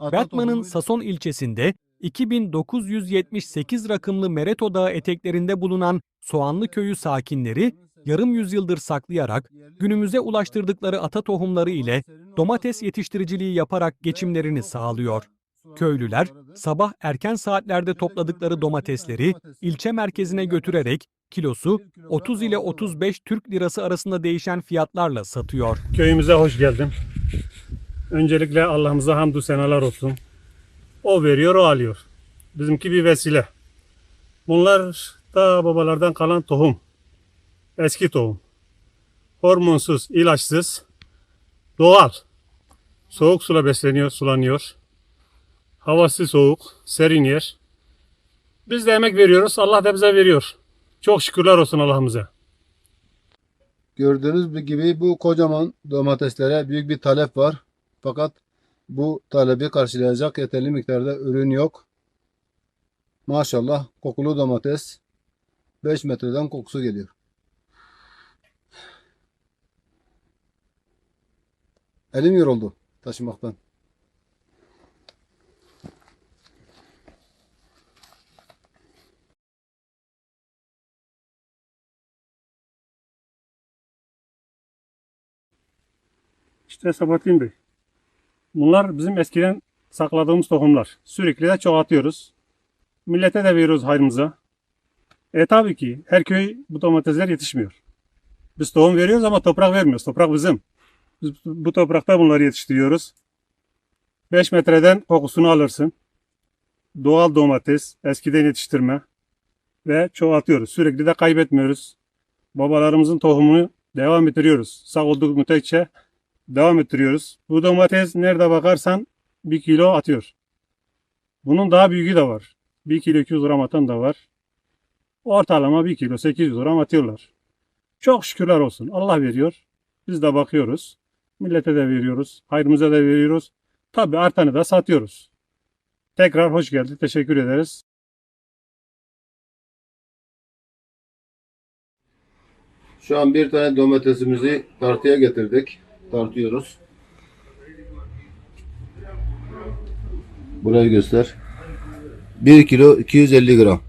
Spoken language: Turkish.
Batman'ın Sason ilçesinde 2978 rakımlı Mereto Dağı eteklerinde bulunan Soğanlı Köyü sakinleri yarım yüzyıldır saklayarak günümüze ulaştırdıkları ata tohumları ile domates yetiştiriciliği yaparak geçimlerini sağlıyor. Köylüler sabah erken saatlerde topladıkları domatesleri ilçe merkezine götürerek kilosu 30 ile 35 Türk lirası arasında değişen fiyatlarla satıyor. Köyümüze hoş geldin. Öncelikle Allah'ımıza hamdü senalar olsun. O veriyor, o alıyor. Bizimki bir vesile. Bunlar da babalardan kalan tohum. Eski tohum. Hormonsuz, ilaçsız, doğal. Soğuk suyla besleniyor, sulanıyor. Havası soğuk, serin yer. Biz de emek veriyoruz, Allah da bize veriyor. Çok şükürler olsun Allah'ımıza. Gördüğünüz gibi bu kocaman domateslere büyük bir talep var. Fakat bu talebi karşılayacak yeterli miktarda ürün yok. Maşallah kokulu domates 5 metreden kokusu geliyor. Elim yoruldu taşımaktan. İşte Sabahattin Bey. Bunlar bizim eskiden sakladığımız tohumlar. Sürekli de çoğaltıyoruz. Millete de veriyoruz hayrımıza. E tabii ki her köy bu domatesler yetişmiyor. Biz tohum veriyoruz ama toprak vermiyoruz. Toprak bizim. Biz bu toprakta bunları yetiştiriyoruz. 5 metreden kokusunu alırsın. Doğal domates, eskiden yetiştirme ve çoğaltıyoruz. Sürekli de kaybetmiyoruz. Babalarımızın tohumunu devam ettiriyoruz. Sağ olduğu müddetçe devam ettiriyoruz. Bu domates nerede bakarsan 1 kilo atıyor. Bunun daha büyüğü de var. 1 kilo 200 gram atan da var. Ortalama 1 kilo 800 gram atıyorlar. Çok şükürler olsun. Allah veriyor. Biz de bakıyoruz. Millete de veriyoruz. Hayrımıza da veriyoruz. Tabi artanı da satıyoruz. Tekrar hoş geldi. Teşekkür ederiz. Şu an bir tane domatesimizi tartıya getirdik. Tartıyoruz. Burayı göster. 1 kilo 250 gram.